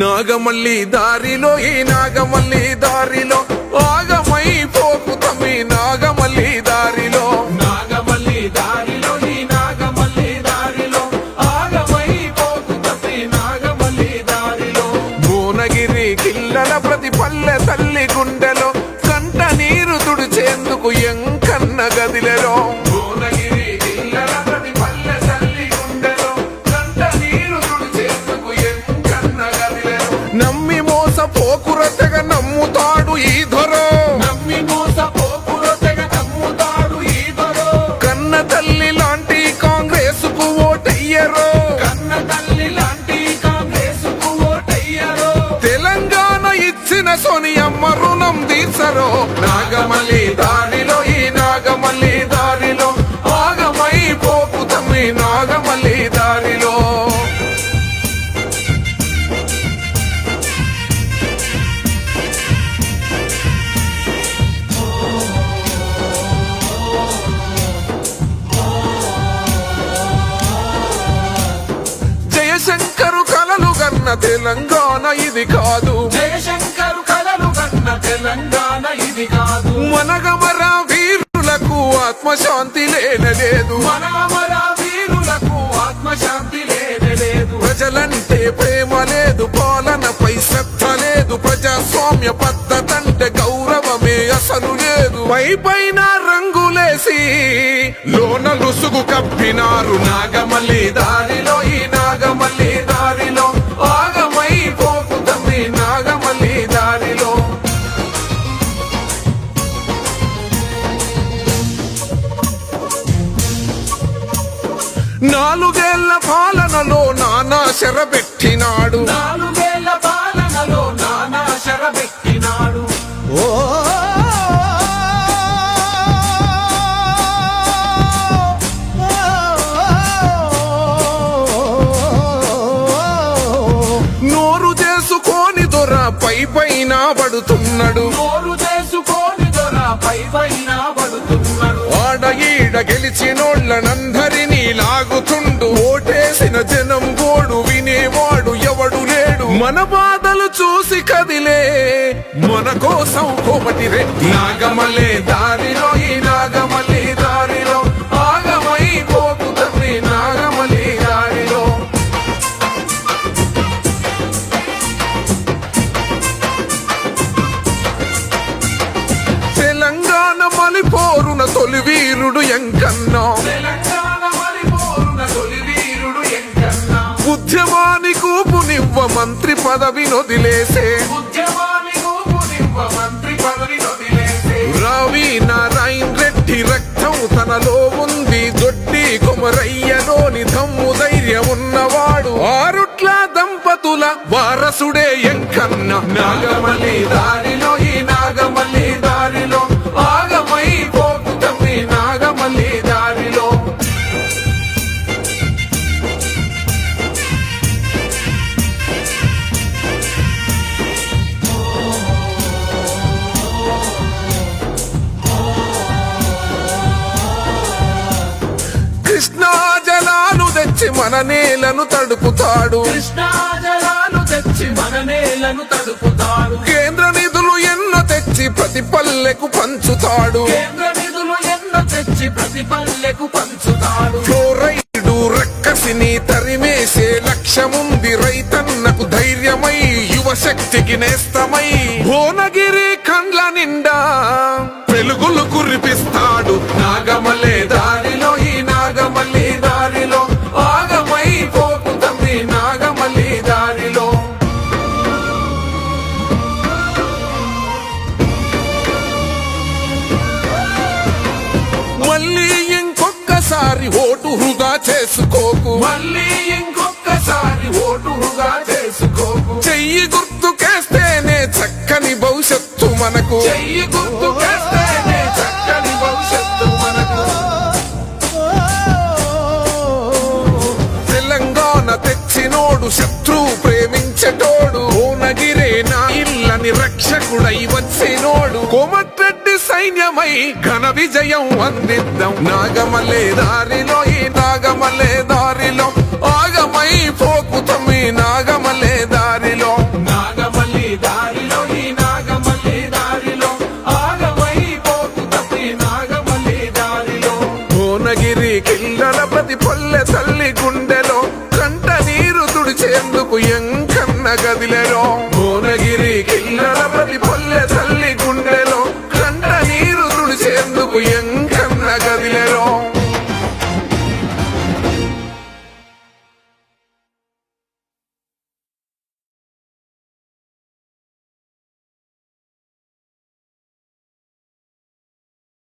నాగమల్లి దారిలో ఈ నాగమల్లి దారిలో ఆగమై సోనియమ్మ రుణం తీర్చరో. నాగమల్లి దారిలో ఈ నాగమల్లి దారిలో. ఆగమై పోకు తమ్మి నాగమల్లి దారిలో. జయశంకరు కలలు కన్న తెలంగాణ ఇది కాదు. జయశంకర్ తెలంగాణ ఇది కాదు. మనగమర వీరులకు ఆత్మశాంతి లేనలేదు. మన అమర వీరులకు ఆత్మశాంతి లేనేలేదు. ప్రజలంటే ప్రేమ లేదు పాలనపై శ్రద్ధ లేదు. ప్రజాస్వామ్య పద్ధతంటే గౌరవమే అసలు లేదు. పై పైన రంగులేసి లోన లుసుగు కప్పినారు నాగమల్లి దారిలో ఈ నాలుగేళ్ళ పాలనలో నానా శరబెట్టినాడు. నాలుగేళ్ళ పాలనలో నానా శరబెట్టినాడు. నోరు చేసుకొని దొర పై పైన పడుతున్నాడు. నోరు చేసుకొని దొర పై పైన పడుతున్నాడు. ఆడ ఈడ గెలిచినోళ్ళనందరినీ లాగుతుండు. ఓటేసిన జనం గోడు వినేవాడు ఎవడు లేడు. మన బాధలు చూసి కదిలే మన కోసం కోమటి రెడ్డి. నాగమలే దారిలో ఈ నాగమల్లి దారిలో. ఆగమై పోకు తమ్మి దారిలో. తెలంగాణ మలిపోరున తొలి వీరుడు ఎంకన్నా. మంత్రి పదవి నొదిలేసే. రవి నారాయణ రెడ్డి రక్తం తనలో ఉంది. దొడ్డి కుమరయ్యలోని దమ్ము ధైర్యం ఉన్నవాడు. ఆరుట్ల దంపతుల వారసుడే ఎంకన్న. నాగమల్లి తెచ్చి మన నేలను తడుపుతాడు. తెచ్చి మన నేలను తడుపుతాడు. కేంద్ర నిధులు ఎన్నో తెచ్చి ప్రతి పల్లెకు పంచుతాడు. కేంద్ర నిధులు ఎన్నో తెచ్చి ప్రతి పల్లెకు పంచుతాడు. ఫ్లోరైడు రక్కసిని తరిమేసే లక్ష్యముంది రైతన్నకు ధైర్యమై యువ శక్తికి నేస్తమై. భువనగిరి కండ్ల నిండా వెలుగులు కురిపిస్తాడు. చేసుకోకు. మళ్ళీ ఇంకొకసారి ఓటుగా చేసుకోకు. చెయ్యి గుర్తుకేస్తేనే చక్కని భవిష్యత్తు మనకు. చెయ్యి గుర్తు వేస్తేనే చక్కని భవిష్యత్తు మనకు. తెలంగాణ తెచ్చినోడు శత్రువు ప్రేమించటోడు. ఓనగిరే నా ఇల్లని రక్ష రక్షకుడై వచ్చినోడు. కోమటిరెడ్డి సైన్యమై ఘన విజయం అందిద్దాం. నాగమల్లే దారిలో ఈ నాగమల్లే దారిలో. ఆగమై పోకుతాం ఈ నాగమల్లే దారిలో. నాగమల్లి దారిలో ఈ నాగమల్లి దారిలో. ఆగమై పోతుతప్పి నాగమల్లి దారిలో. భువనగిరి కిల్లల ప్రతి పల్లె తల్లి గుండెలో కంట నీరు తుడిచేందుకు ఎంకన్న గదిలెలో.